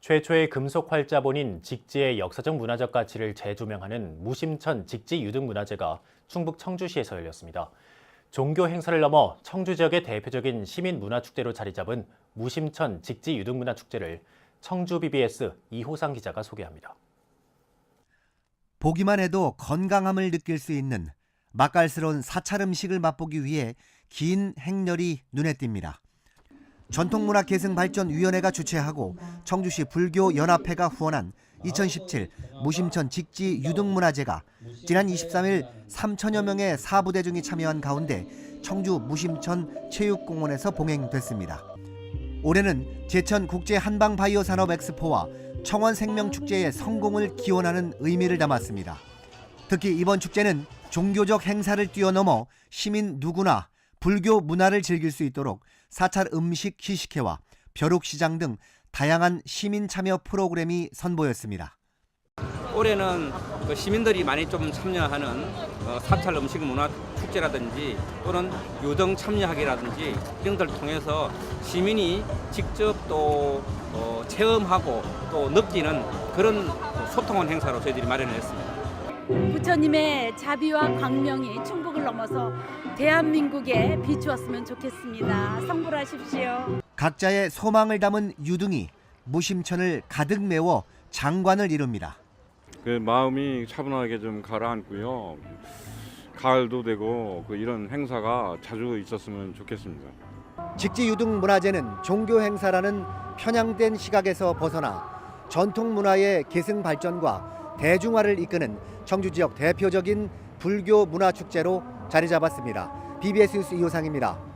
최초의 금속 활자본인 직지의 역사적 문화적 가치를 재조명하는 무심천 직지 유등 문화제가 충북 청주시에서 열렸습니다. 종교 행사를 넘어 청주 지역의 대표적인 시민 문화 축제로 자리 잡은 무심천 직지 유등 문화 축제를 청주 BBS 이호상 기자가 소개합니다. 보기만 해도 건강함을 느낄 수 있는 맛깔스러운 사찰 음식을 맛보기 위해 긴 행렬이 눈에 띕니다. 전통문화 계승 발전 위원회가 주최하고 청주시 불교 연합회가 후원한 2017 무심천 직지 유등문화제가 지난 23일 3천여 명의 사부대중이 참여한 가운데 청주 무심천 체육공원에서 봉행됐습니다. 올해는 제천 국제 한방 바이오 산업 엑스포와 청원 생명 축제의 성공을 기원하는 의미를 담았습니다. 특히 이번 축제는 종교적 행사를 뛰어넘어 시민 누구나 불교 문화를 즐길 수 있도록 사찰 음식 희식회와 벼룩시장 등 다양한 시민 참여 프로그램이 선보였습니다. 올해는 그 시민들이 많이 좀 참여하는 어, 사찰 음식 문화 축제라든지 또는 유등 참여하기라든지 이런 것을 통해서 시민이 직접 또 어, 체험하고 또 느끼는 그런 소통한 행사로 저희들이 마련했습니다. 부처님의 자비와 광명이 충북을 넘어서 대한민국에 비추었으면 좋겠습니다. 성불하십시오. 각자의 소망을 담은 유등이 무심천을 가득 메워 장관을 이룹니다. 그 마음이 차분하게 좀 가라앉고요. 가을도 되고 그 이런 행사가 자주 있었으면 좋겠습니다. 직지 유등 문화제는 종교 행사라는 편향된 시각에서 벗어나 전통 문화의 계승 발전과 대중화를 이끄는 청주 지역 대표적인 불교 문화 축제로 자리 잡았습니다. BBS 뉴스 이호상입니다.